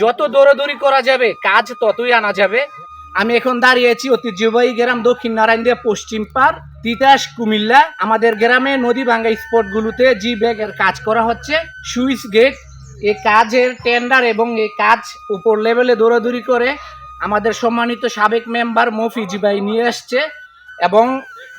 যত দৌড়াদৌড়ি করা যাবে, কাজ ততই আনা যাবে। আমি এখন দাঁড়িয়েছি ঐতিহ্যবাহী গ্রাম দক্ষিণ নারায়ণদিয়া পশ্চিম পার তিতাস, কুমিল্লা। আমাদের গ্রামে নদী ভাঙ্গা স্পটগুলোতে জি ব্যাগের কাজ করা হচ্ছে। সুইচ গেট এই কাজের টেন্ডার এবং এই কাজ উপর লেভেলে দৌড়াদৌড়ি করে আমাদের সম্মানিত সাবেক মেম্বার মফিজ ভাই নিয়ে আসছে এবং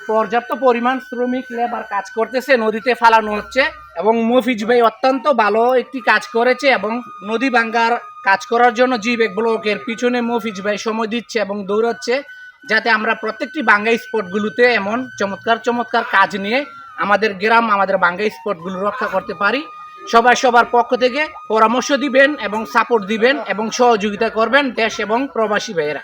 পর্যাপ্ত পরিমাণ শ্রমিক লেবার কাজ করতেছে, নদীতে ফালানো হচ্ছে এবং মফিজ ভাই অত্যন্ত ভালো একটি কাজ করেছে এবং নদী ভাঙ্গার কাজ করার জন্য জিবেক ব্লকের পিছনে মফিজ ভাই সময় দিচ্ছে এবং দৌড়াচ্ছে যাতে আমরা প্রত্যেকটি বাঙ্গাই স্পটগুলোতে এমন চমৎকার চমৎকার কাজ নিয়ে আমাদের গ্রাম, আমাদের বাঙ্গাই স্পটগুলো রক্ষা করতে পারি। সবাই সবার পক্ষ থেকে পরামর্শ দিবেন এবং সাপোর্ট দিবেন এবং সহযোগিতা করবেন দেশ এবং প্রবাসী ভাইয়েরা।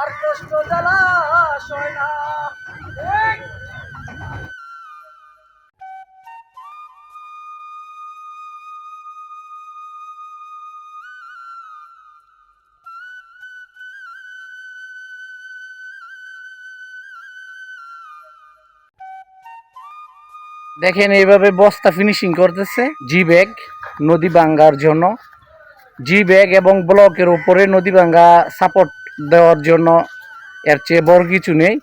আর কষ্ট না। দেখেন এইভাবে বস্তা ফিনিশিং করতেছে জি ব্যাগ নদী ভাঙ্গার জন্য। জি ব্যাগ এবং ব্লকের উপরে নদী ভাঙ্গা সাপোর্ট দেওয়ার জন্য এর চেয়ে বড় কিছু নেই।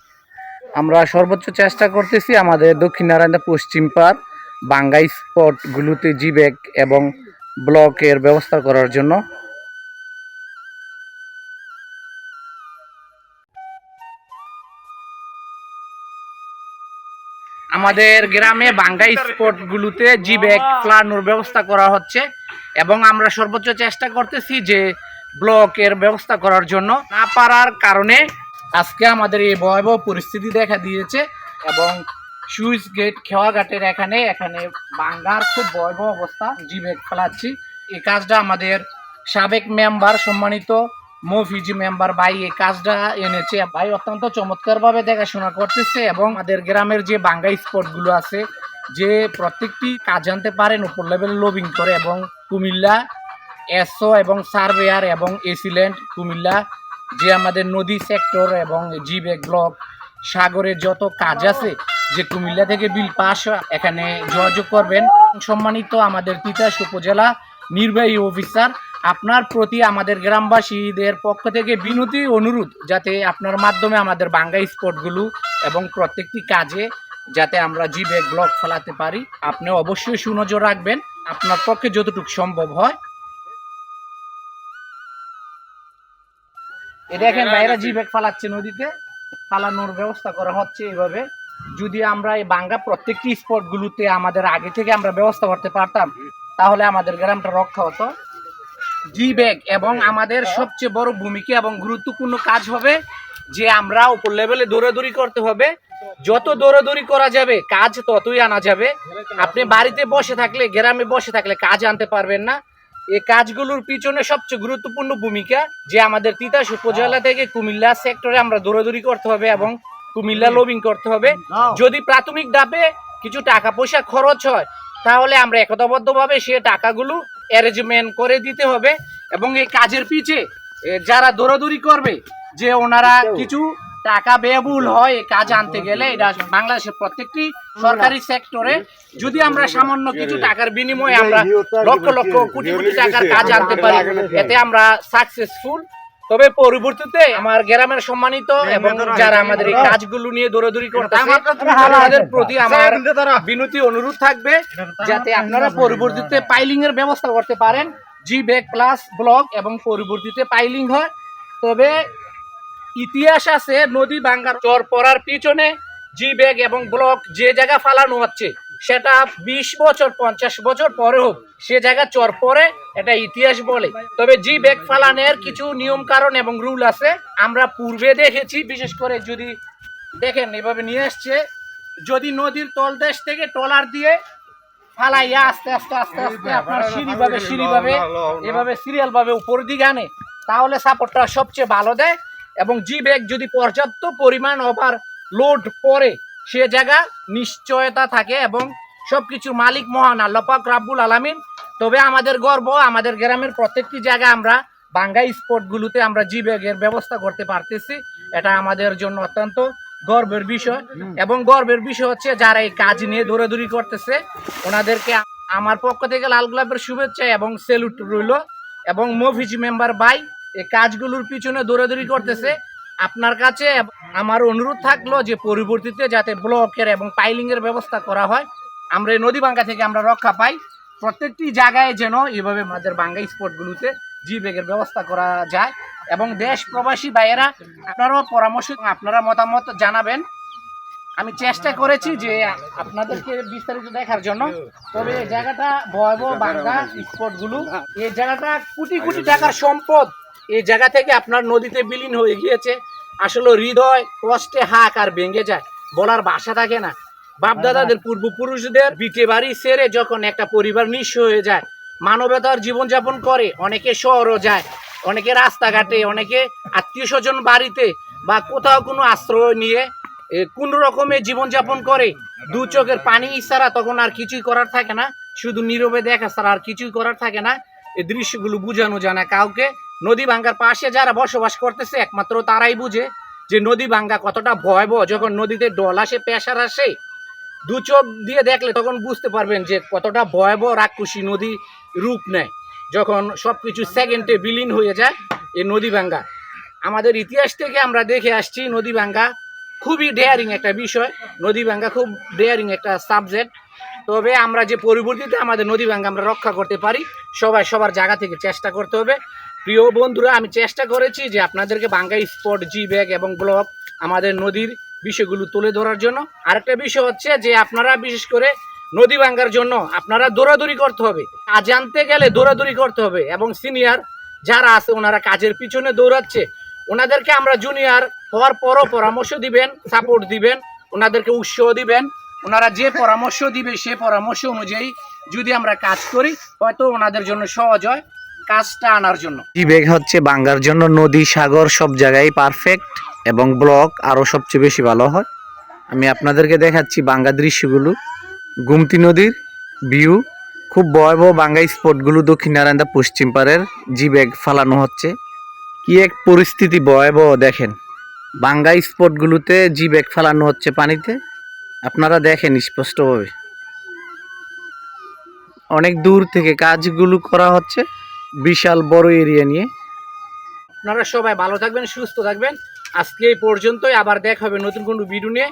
আমরা সর্বোচ্চ চেষ্টা করতেছি আমাদের দক্ষিণ নারায়ণ পশ্চিম পার বাঙ্গা স্পটগুলোতে জি ব্যাগ এবং ব্লকের ব্যবস্থা করার জন্য। আমাদের গ্রামে বাঙ্গা স্পটগুলোতে জি ব্যাগ ফ্লানোর ব্যবস্থা করা হচ্ছে এবং আমরা সর্বোচ্চ চেষ্টা করতেছি যে ব্লকের ব্যবস্থা করার জন্য না পারার কারণে আজকে আমাদের এই ভয়াবহ পরিস্থিতি দেখা দিয়েছে এবং সুইচ গেট খেওয়াঘাটের এখানে এখানে বাঙ্গার খুব ভয়াবহ অবস্থা, জিভে ফেলাচ্ছি। এই কাজটা আমাদের সাবেক মেম্বার, সম্মানিত মফিজি মেম্বার ভাই এই কাজটা এনেছে। ভাই অত্যন্ত চমৎকারভাবে দেখাশোনা করতেছে এবং আমাদের গ্রামের যে বাঙ্গা স্পটগুলো আছে, যে প্রত্যেকটি কাজ জানতে পারেন, উপর লেভেল লবিং করে এবং কুমিল্লা এসও এবং সার্ভেয়ার এবং এসিল্যান্ড কুমিল্লা, যে আমাদের নদী সেক্টর এবং জিবেক ব্লক সাগরের যত কাজ আছে, যে কুমিল্লা থেকে বিল পাস এখানে যোগাযোগ করবেন। সম্মানিত আমাদের তিতাস উপজেলা নির্বাহী অফিসার আপনার প্রতি আমাদের গ্রামবাসীদের পক্ষ থেকে বিনতি, অনুরোধ, যাতে আপনার মাধ্যমে আমাদের বাঙ্গা স্পটগুলো এবং প্রত্যেকটি কাজে যাতে আমরা জি ব্যাগ ব্লক ফেলাতে পারি। আপনি অবশ্যই সুনজর রাখবেন। আপনার পক্ষে যতটুকু সম্ভব হয় এ দেখেন বাইরে জি ব্যাগ ফালাচ্ছে নদীতে ফালানোর ব্যবস্থা করা হচ্ছে এইভাবে। যদি আমরা এই বাঙ্গা প্রত্যেকটি স্পটগুলোতে আমাদের আগে থেকে আমরা ব্যবস্থা করতে পারতাম তাহলে আমাদের গ্রামটা রক্ষা হতো। জি ব্যাগ এবং আমাদের সবচেয়ে বড় ভূমিকা এবং গুরুত্বপূর্ণ কাজ হবে যে আমরা উপর লেভেলে দৌড়াদৌড়ি করতে হবে। যত দৌড়াদৌড়ি করা যাবে কাজ ততই আনা যাবে। আপনি বাড়িতে বসে থাকলে গ্রামে বসে থাকলে কাজ আনতে পারবেন না। এই কাজগুলোর পিছনে সবচেয়ে গুরুত্বপূর্ণ ভূমিকা যে আমাদের তিতাস উপজেলা থেকে কুমিল্লা সেক্টরে আমরা দৌড়াদৌড়ি করতে হবে এবং কুমিল্লা লবিং করতে হবে। যদি প্রাথমিক ধাপে কিছু টাকা পয়সা খরচ হয় তাহলে আমরা একতাবদ্ধভাবে সে টাকাগুলো অ্যারেঞ্জমেন্ট করে দিতে হবে এবং এই কাজের পিছে যারা দৌড়াদৌড়ি করবে যে ওনারা কিছু টাকা ব্যয়বহুল হয় এই কাজ আনতে গেলে এটা বাংলাদেশের প্রত্যেকটি সরকারি সেক্টরে যদি আমরা সামান্য কিছু টাকার বিনিময়ে আমরা লক্ষ লক্ষ কোটি কোটি টাকার কাজ আনতে পারি এতে আমরা সাকসেসফুল তবে পরবর্তীতে আমার গ্রামের সম্মানিত এবং যারা আমাদের এই কাজগুলো নিয়ে দৌড়াদৌড়ি করতেছে তাদের প্রতি আমার বিনতি অনুরোধ থাকবে যাতে আপনারা পরবর্তীতে পাইলিং এর ব্যবস্থা করতে পারেন। জি ব্যাগ প্লাস ব্লক এবং পরবর্তীতে পাইলিং হয়। তবে ইতিহাস আছে নদী ভাঙ্গার চর পড়ার পিছনে জি ব্যাগ এবং ব্লক যে জায়গা ফালানো হচ্ছে সেটা বিশ বছর পঞ্চাশ বছর পরে হোক সে জায়গা চর পরে এটা ইতিহাস বলে। তবে জি ব্যাগ ফালানের কিছু নিয়ম কারণ এবং রুল আছে আমরা পূর্বে দেখেছি বিশেষ করে যদি দেখেন এভাবে নিয়ে আসছে যদি নদীর তলদেশ থেকে ট্রলার দিয়ে ফালাইয়া আস্তে আস্তে আস্তে আস্তে আপনার সিঁড়ি ভাবে সিঁড়ি ভাবে এভাবে সিরিয়াল ভাবে উপর দিকে আনে তাহলে সাপোর্টটা সবচেয়ে ভালো দেয়। এবং জি ব্যাগ যদি পর্যাপ্ত পরিমাণ ওভার লোড পরে সে জায়গা নিশ্চয়তা থাকে এবং সবকিছুর মালিক মহান আল্লাপাক রাব্বুল আলামিন। তবে আমাদের গর্ব, আমাদের গ্রামের প্রত্যেকটি জায়গায় আমরা বাঙ্গাই স্পটগুলোতে আমরা জি ব্যাগের ব্যবস্থা করতে পারতেছি। এটা আমাদের জন্য অত্যন্ত গর্বের বিষয়। এবং গর্বের বিষয় হচ্ছে, যারা এই কাজ নিয়ে দৌড়াদৌড়ি করতেছে, ওনাদেরকে আমার পক্ষ থেকে লাল গোলাপের শুভেচ্ছা এবং সেলুট রইল। এবং মফিজ মেম্বার বাই এই কাজগুলোর পিছনে দৌড়াদৌড়ি করতেছে। আপনার কাছে আমার অনুরোধ থাকল যে পরিবর্তিতে যাতে ব্লকের এবং পাইলিংয়ের ব্যবস্থা করা হয়, আমরা এই নদী বাঙ্গা থেকে আমরা রক্ষা পাই। প্রত্যেকটি জায়গায় যেন এভাবে আমাদের বাঙ্গা স্পটগুলোতে ব্যাগের ব্যবস্থা করা যায় এবং দেশ প্রবাসী ভাইয়েরা, আপনারাও পরামর্শ আপনারা মতামত জানাবেন। আমি চেষ্টা করেছি যে আপনাদেরকে বিস্তারিত দেখার জন্য, তবে এই জায়গাটা ভয়াবহ বাঙ্গা স্পটগুলো, এই জায়গাটা কোটি কোটি টাকার সম্পদ। এই জায়গা থেকে আপনার নদীতে বিলীন হয়ে গিয়েছে। আসলে হৃদয় কষ্টে হাক আর ভেঙে যায়। বলার ভাষা থাকে না। বাপদাদাদের পূর্বপুরুষদের বিটে বাড়ি সেরে যখন একটা পরিবার নিঃস্ব হয়ে যায় মানবতার জীবনযাপন করে অনেকে শহরও যায় অনেকে রাস্তাঘাটে অনেকে আত্মীয় স্বজন বাড়িতে বা কোথাও কোনো আশ্রয় নিয়ে কোনো রকমের জীবনযাপন করে দু চোখের পানি ছাড়া তখন আর কিছুই করার থাকে না। শুধু নীরবে দেখা ছাড়া আর কিছুই করার থাকে না। এই দৃশ্যগুলো বোঝানো যায় না কাউকে। নদী ভাঙ্গার পাশে যারা বসবাস করতেছে, একমাত্র তারাই বুঝে যে নদী ভাঙ্গা কতটা ভয়াবহ। যখন নদীতে ডল আসে পেশার আসে, দু চোখ দিয়ে দেখলে তখন বুঝতে পারবেন যে কতটা ভয়াবহ রাক্ষসী নদী রূপ নেয়। যখন সব কিছু সেকেন্ডে বিলীন হয়ে যায় এই নদী ভাঙ্গা। আমাদের ইতিহাস থেকে আমরা দেখে আসছি, নদী ভাঙ্গা খুবই ডেয়ারিং একটা বিষয়। নদী ভাঙ্গা খুব ডেয়ারিং একটা সাবজেক্ট তবে আমরা যে পরিবর্তিতে আমাদের নদী ভাঙ্গা আমরা রক্ষা করতে পারি, সবাই সবার জায়গা থেকে চেষ্টা করতে হবে। প্রিয় বন্ধুরা, আমি চেষ্টা করেছি যে আপনাদেরকে বাঙ্গা স্পট জি ব্যাগ এবং ব্লক আমাদের নদীর বিষয়গুলো তুলে ধরার জন্য। আরেকটা বিষয় হচ্ছে যে আপনারা বিশেষ করে নদী ভাঙ্গার জন্য আপনারা দৌড়াদৌড়ি করতে হবে। কাজ আনতে গেলে দৌড়াদৌড়ি করতে হবে এবং সিনিয়র যারা আছে, ওনারা কাজের পিছনে দৌড়াচ্ছে, ওনাদেরকে আমরা জুনিয়র হওয়ার পরও পরামর্শ দিবেন সাপোর্ট দিবেন, ওনাদেরকে উৎসাহ দিবেন। ওনারা যে পরামর্শ দিবে, সে পরামর্শ অনুযায়ী যদি আমরা কাজ করি, হয়তো ওনাদের জন্য সহজ হয়। কাজটা আনার জন্য। জি ব্যাগ হচ্ছে বাঙ্গার জন্য নদী, সাগর, সব জায়গায় পারফেক্ট এবং ব্লক আরও সবচেয়ে বেশি ভালো হয়। আমি আপনাদেরকে দেখাচ্ছি বাঙ্গা দৃশ্যগুলো। গুমতি নদীর ভিউ খুব ভয়াবহ বাঙ্গা স্পটগুলো দক্ষিণ নারায়ণদা পশ্চিম পাড়ের জি ব্যাগ ফালানো হচ্ছে। কি এক পরিস্থিতি ভয়াবহ, দেখেন। বাঙ্গা স্পটগুলোতে জি ব্যাগ ফালানো হচ্ছে পানিতে। আপনারা দেখেন স্পষ্টভাবে। অনেক দূর থেকে কাজগুলো করা হচ্ছে। বিশাল বড় এরিয়া নিয়ে। আপনারা সবাই ভালো থাকবেন, সুস্থ থাকবেন। আজকে এই পর্যন্তই, আবার দেখা হবে নতুন কোনো ভিডিও নিয়ে।